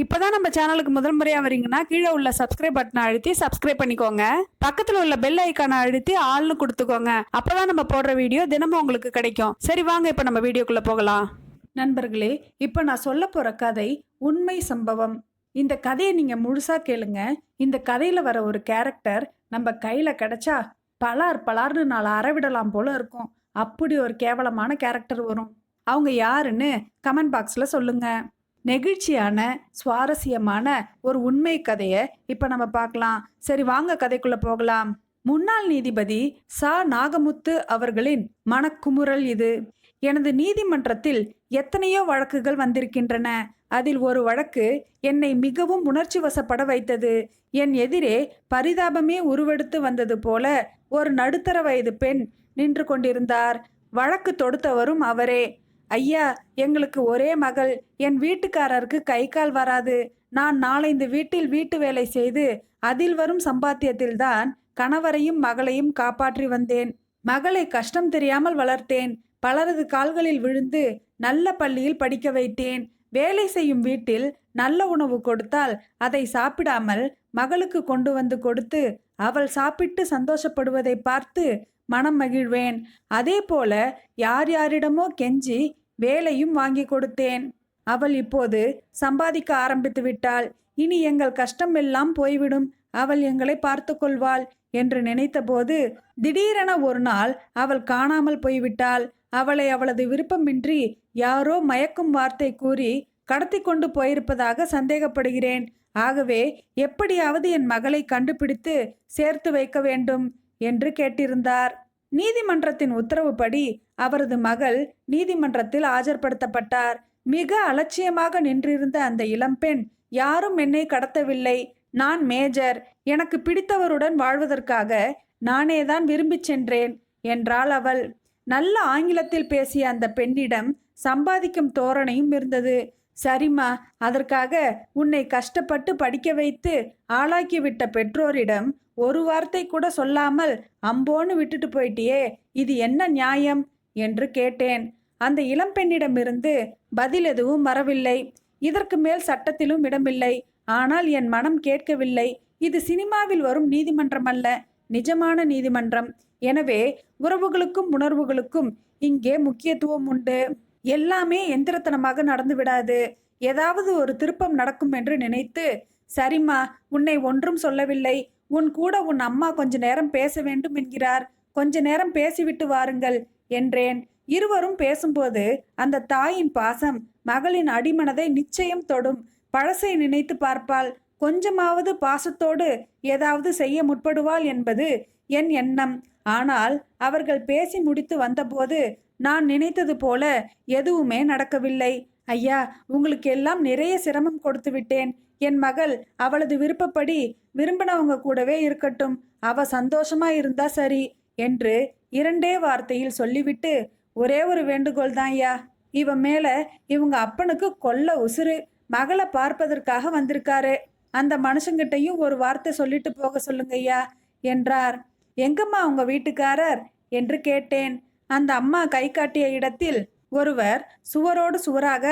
இப்போதான் நம்ம சேனலுக்கு முதல் முறையாக வரீங்கன்னா கீழே உள்ள சப்ஸ்கிரைப் பட்டனை அழுத்தி சப்ஸ்கிரைப் பண்ணிக்கோங்க. பக்கத்தில் உள்ள பெல் ஐக்கானை அழுத்தி ஆள்னு கொடுத்துக்கோங்க. அப்போதான் நம்ம போடுற வீடியோ தினமும் உங்களுக்கு கிடைக்கும். சரி வாங்க இப்போ நம்ம வீடியோக்குள்ளே போகலாம். நண்பர்களே இப்போ நான் சொல்ல போகிற கதை உண்மை சம்பவம். இந்த கதையை நீங்கள் முழுசாக கேளுங்க. இந்த கதையில் வர ஒரு கேரக்டர் நம்ம கையில் கிடைச்சா பலார் பலார்னு நாலு அறவிடலாம் போல இருக்கும். அப்படி ஒரு கேவலமான கேரக்டர் வரும். அவங்க யாருன்னு கமெண்ட் பாக்ஸில் சொல்லுங்கள் நெகிழ்ச்சியான சுவாரஸ்யமான ஒரு உண்மை கதையை இப்போ நம்ம பார்க்கலாம். சரி வாங்க கதைக்குள்ளே போகலாம். முன்னாள் நீதிபதி சா. நாகமுத்து அவர்களின் மனக்குமுறல் இது. எனது நீதிமன்றத்தில் எத்தனையோ வழக்குகள் வந்திருக்கின்றன. அதில் ஒரு வழக்கு என்னை மிகவும் உணர்ச்சி வசப்பட வைத்தது. என் எதிரே பரிதாபமே உருவெடுத்து வந்தது போல ஒரு நடுத்தர வயது பெண் நின்று கொண்டிருந்தார். வழக்கு தொடுத்தவரும் அவரே. ஐயா எங்களுக்கு ஒரே மகள். என் வீட்டுக்காரருக்கு கை கால் வராது. நான் நாளைந்து வீட்டில் வீட்டு வேலை செய்து அதில் வரும் சம்பாத்தியத்தில்தான் கணவரையும் மகளையும் காப்பாற்றி வந்தேன். மகளை கஷ்டம் தெரியாமல் வளர்த்தேன். பலரது கால்களில் விழுந்து நல்ல பள்ளியில் படிக்க வைத்தேன். வேலை செய்யும் வீட்டில் நல்ல உணவு கொடுத்தால் அதை சாப்பிடாமல் மகளுக்கு கொண்டு வந்து கொடுத்து அவள் சாப்பிட்டு சந்தோஷப்படுவதை பார்த்து மனம் மகிழ்வேன். அதே போல யார் யாரிடமோ கெஞ்சி வேலையும் வாங்கி கொடுத்தேன். அவள் இப்போது சம்பாதிக்க ஆரம்பித்து விட்டாள். இனி எங்கள் கஷ்டம் எல்லாம் போய்விடும். அவள் எங்களை பார்த்து கொள்வாள் என்று நினைத்தபோது திடீரென ஒரு நாள் அவள் காணாமல் போய்விட்டாள். அவளை அவளது விருப்பமின்றி யாரோ மயக்கும் வார்த்தை கூறி கடத்தி கொண்டு போயிருப்பதாக சந்தேகப்படுகிறேன். ஆகவே எப்படியாவது என் மகளை கண்டுபிடித்து சேர்த்து வைக்க வேண்டும். என்று கேட்டிருந்தார். நீதிமன்றத்தின் உத்தரவுப்படி அவரது மகள் நீதிமன்றத்தில் ஆஜர்படுத்தப்பட்டார். மிக அலட்சியமாக நின்றிருந்த அந்த இளம்பெண் யாரும் என்னை கடத்தவில்லை. நான் மேஜர். எனக்கு பிடித்தவருடன் வாழ்வதற்காக நானேதான் விரும்பிச் சென்றேன் என்றாள் அவள். நல்ல ஆங்கிலத்தில் பேசிய அந்த பெண்ணிடம் சம்பாதிக்கும் தோரணையும் இருந்தது. சரிம்மா அதற்காக உன்னை கஷ்டப்பட்டு படிக்க வைத்து ஆளாக்கிவிட்ட பெற்றோரிடம் ஒரு வார்த்தை கூட சொல்லாமல் அம்போன்னு விட்டுட்டு போயிட்டியே இது என்ன நியாயம்? என்று கேட்டேன். அந்த இளம்பெண்ணிடமிருந்து பதில் எதுவும் வரவில்லை. இதற்கு மேல் சட்டத்திலும் இடமில்லை. ஆனால் என் மனம் கேட்கவில்லை. இது சினிமாவில் வரும் நீதிமன்றம் அல்ல நிஜமான நீதிமன்றம். எனவே உறவுகளுக்கும் உணர்வுகளுக்கும் இங்கே முக்கியத்துவம் உண்டு. எல்லாமே எந்திரத்தனமாக நடந்து விடாது ஏதாவது ஒரு திருப்பம் நடக்கும் என்று நினைத்து சரிம்மா உன்னை ஒன்றும் சொல்லவில்லை. உன் கூட உன் அம்மா கொஞ்ச நேரம் பேச வேண்டும் என்கிறார். கொஞ்ச நேரம் பேசிவிட்டு வாருங்கள் என்றேன். இருவரும் பேசும்போது அந்த தாயின் பாசம் மகளின் அடிமனதை நிச்சயம் தொடும். பழசை நினைத்து பார்ப்பாள். கொஞ்சமாவது பாசத்தோடு ஏதாவது செய்ய முற்படுவாள் என்பது என் எண்ணம். ஆனால் அவர்கள் பேசி முடித்து வந்தபோது நான் நினைத்தது போல எதுவுமே நடக்கவில்லை. ஐயா உங்களுக்கு எல்லாம் நிறைய சிரமம் கொடுத்து விட்டேன் என் மகள் அவளது விருப்பப்படி விரும்பினவங்க கூடவே இருக்கட்டும். அவ சந்தோஷமா இருந்தா சரி என்று இரண்டே வார்த்தையில் சொல்லிவிட்டு ஒரே ஒரு வேண்டுகோள் தான் ஐயா. இவன் மேல இவங்க அப்பனுக்கு கொல்ல உசுறு. மகளை பார்ப்பதற்காக வந்திருக்காரு. அந்த மனுஷங்கிட்டையும் ஒரு வார்த்தை சொல்லிட்டு போக சொல்லுங்க ஐயா என்றார். எங்கம்மா உங்க வீட்டுக்காரர்? என்று கேட்டேன். அந்த அம்மா கை காட்டிய இடத்தில் ஒருவர் சுவரோடு சுவராக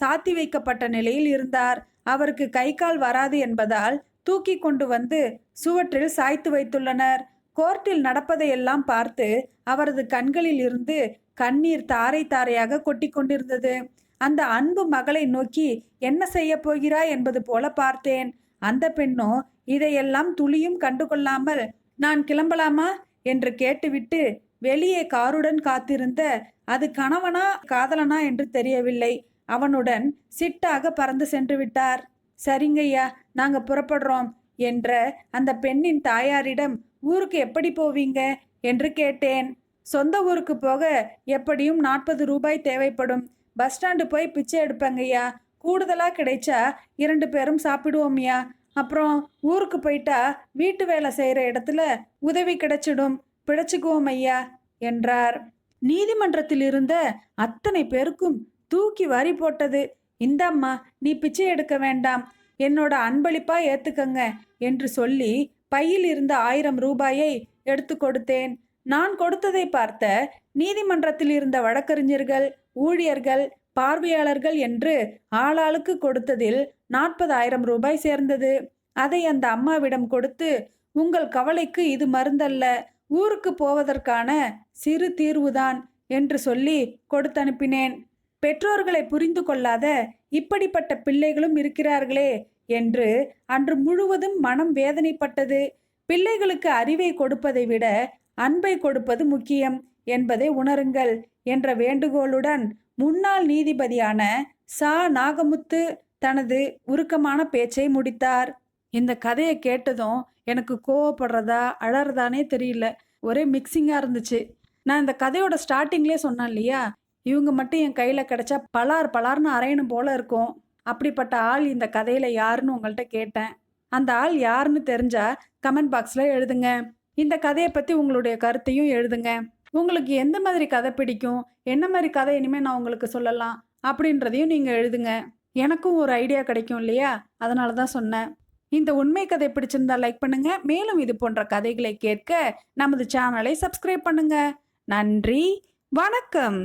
சாத்தி வைக்கப்பட்ட நிலையில் இருந்தார். அவருக்கு கை கால் வராது என்பதால் தூக்கி கொண்டு வந்து சுவற்றில் சாய்த்து வைத்துள்ளனர். கோர்ட்டில் நடப்பதையெல்லாம் பார்த்து அவரது கண்களில் இருந்து கண்ணீர் தாரை தாரையாக கொட்டி கொண்டிருந்தது. அந்த அன்பு மகளை நோக்கி என்ன செய்ய போகிறாய் என்பது போல பார்த்தேன். அந்த பெண்ணோ இதையெல்லாம் துளியும் கண்டுகொள்ளாமல் நான் கிளம்பலாமா? என்று கேட்டுவிட்டு வெளியே காருடன் காத்திருந்த அது கணவனா காதலனா என்று தெரியவில்லை. அவனுடன் சிட்டாக பறந்து சென்று விட்டார். சரிங்கய்யா நாங்க புறப்படுறோம் என்ற அந்த பெண்ணின் தாயாரிடம் ஊருக்கு எப்படி போவீங்க? என்று கேட்டேன். சொந்த ஊருக்கு போக எப்படியும் நாற்பது ரூபாய் தேவைப்படும். பஸ் ஸ்டாண்டு போய் பிச்சை எடுப்பேங்கய்யா. கூடுதலா கிடைச்சா இரண்டு பேரும் சாப்பிடுவோம்யா. அப்புறம் ஊருக்கு போயிட்டா வீட்டு வேலை செய்கிற இடத்துல உதவி கிடைச்சிடும். பிழைச்சுக்குவோம் ஐயா என்றார். நீதிமன்றத்தில் இருந்த அத்தனை பேருக்கும் தூக்கி வரி போட்டது. இந்தாம்மா நீ பிச்சை எடுக்க வேண்டாம். என்னோட அன்பளிப்பா ஏத்துக்கங்க என்று சொல்லி பையில் இருந்த ஆயிரம் ரூபாயை எடுத்து கொடுத்தேன். நான் கொடுத்ததை பார்த்த நீதிமன்றத்தில் இருந்த வழக்கறிஞர்கள் ஊழியர்கள் பார்வையாளர்கள் என்று ஆளாளுக்கு கொடுத்ததில் நாற்பதாயிரம் ரூபாய் சேர்ந்தது. அதை அந்த அம்மாவிடம் கொடுத்து உங்கள் கவலைக்கு இது மருந்தல்ல. ஊருக்கு போவதற்கான சிறு தீர்வுதான் என்று சொல்லி கொடுத்தனுப்பினேன். பெற்றோர்களை புரிந்து கொள்ளாத இப்படிப்பட்ட பிள்ளைகளும் இருக்கிறார்களே என்று அன்று முழுவதும் மனம் வேதனைப்பட்டது. பிள்ளைகளுக்கு அறிவை கொடுப்பதை விட அன்பை கொடுப்பது முக்கியம் என்பதை உணருங்கள் என்ற வேண்டுகோளுடன் முன்னாள் நீதிபதியான சா. நாகமுத்து தனது உருக்கமான பேச்சை முடித்தார். இந்த கதையை கேட்டதும் எனக்கு கோவப்படுறதா அழறதானே தெரியல. ஒரே மிக்சிங்காக இருந்துச்சு. நான் இந்த கதையோட ஸ்டார்டிங்லேயே சொன்னேன் இல்லையா? இவங்க மட்டும் என் கையில் கிடைச்சா பலார் பலார்னு அரையணும் போல இருக்கும். அப்படிப்பட்ட ஆள் இந்த கதையில் யாருன்னு உங்கள்கிட்ட கேட்டேன். அந்த ஆள் யாருன்னு தெரிஞ்சா கமெண்ட் பாக்ஸில் எழுதுங்க. இந்த கதையை பற்றி உங்களுடைய கருத்தையும் எழுதுங்க. உங்களுக்கு எந்த மாதிரி கதை பிடிக்கும்? என்ன மாதிரி கதை இனிமேல் நான் உங்களுக்கு சொல்லலாம்? அப்படின்றதையும் நீங்கள் எழுதுங்க. எனக்கும் ஒரு ஐடியா கிடைக்கும் இல்லையா? அதனால தான் சொன்னேன். இந்த உண்மை கதை பிடிச்சிருந்தா லைக் பண்ணுங்க. மேலும் இது போன்ற கதைகளை கேட்க நமது சேனலை சப்ஸ்கிரைப் பண்ணுங்க. நன்றி. வணக்கம்.